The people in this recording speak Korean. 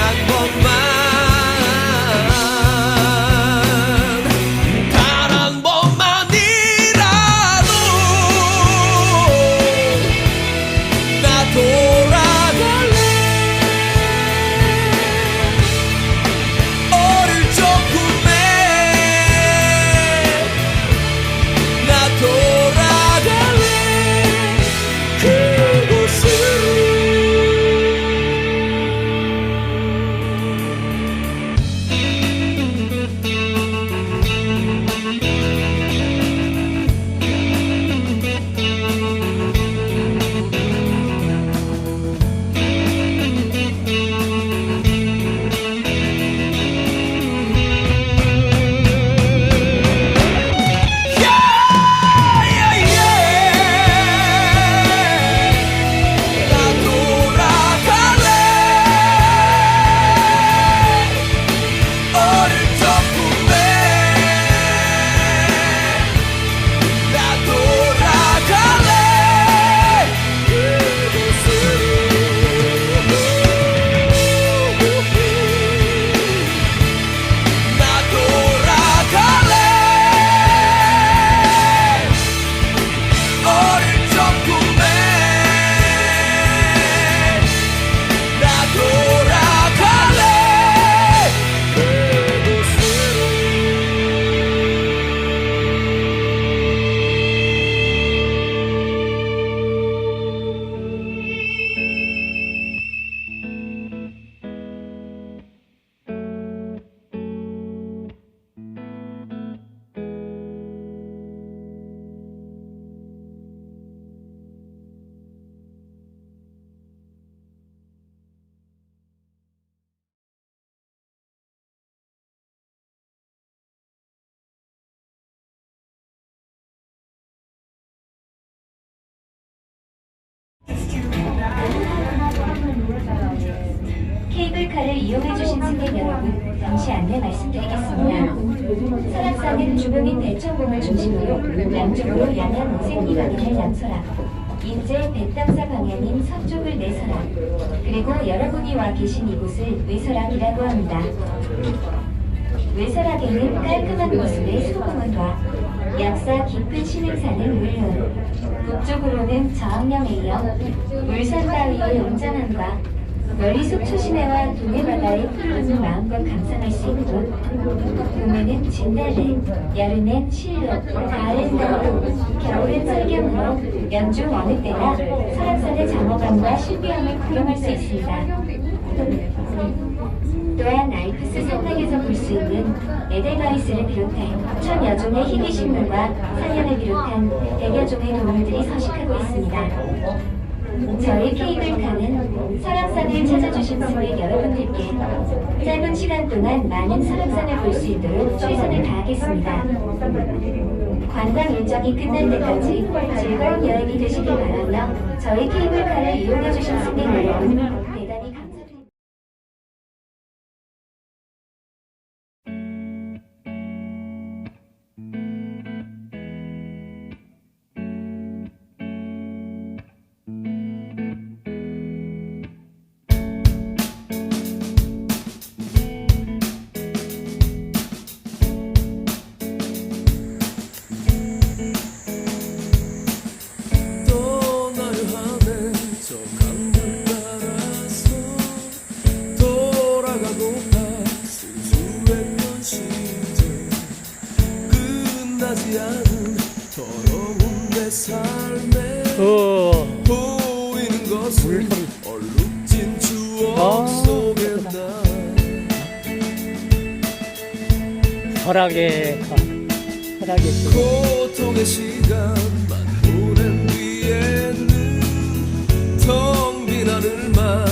다시 한 번만 단 이용해주신 승객 여러분, 잠시 안내 말씀드리겠습니다. 설악산은 주변인 대청봉을 중심으로 남쪽으로 양양 오색 이방인을 남서라. 인제 백담사 방향인 서쪽을 내서라. 그리고 여러분이 와 계신 이곳을 외서락이라고 합니다. 외설하게는 깔끔한 모습의 소금원과 약사 깊은 신흥사는 물론 북쪽으로는 저항령에 이어 울산 바위의 웅장함과 멀리속 초 시내와 동해 바다의 푸르름을 마음껏 감상할 수 있고 봄에는 진달래, 여름엔 실로, 가을엔 나무, 겨울엔 설경으로 연중 어느 때나 설악산의 장어감과 신비함을 구경할 수 있습니다. 또한 알프스 산맥에서 볼 수 있는 에델바이스를 비롯해 천여 종의 희귀식물과 산연을 비롯한 백여 종의 동물들이 서식하고 있습니다. 저희 케이블카는 설악산을 찾아주신 승객 여러분들께 짧은 시간 동안 많은 설악산을 볼 수 있도록 최선을 다하겠습니다. 관광 일정이 끝날 때까지 즐거운 여행이 되시길 바라며 저희 케이블카를 이용해주신 승객 여러분 가, 설악의 길. 고통의 시간만 보낸 뒤에는 텅빈 하늘만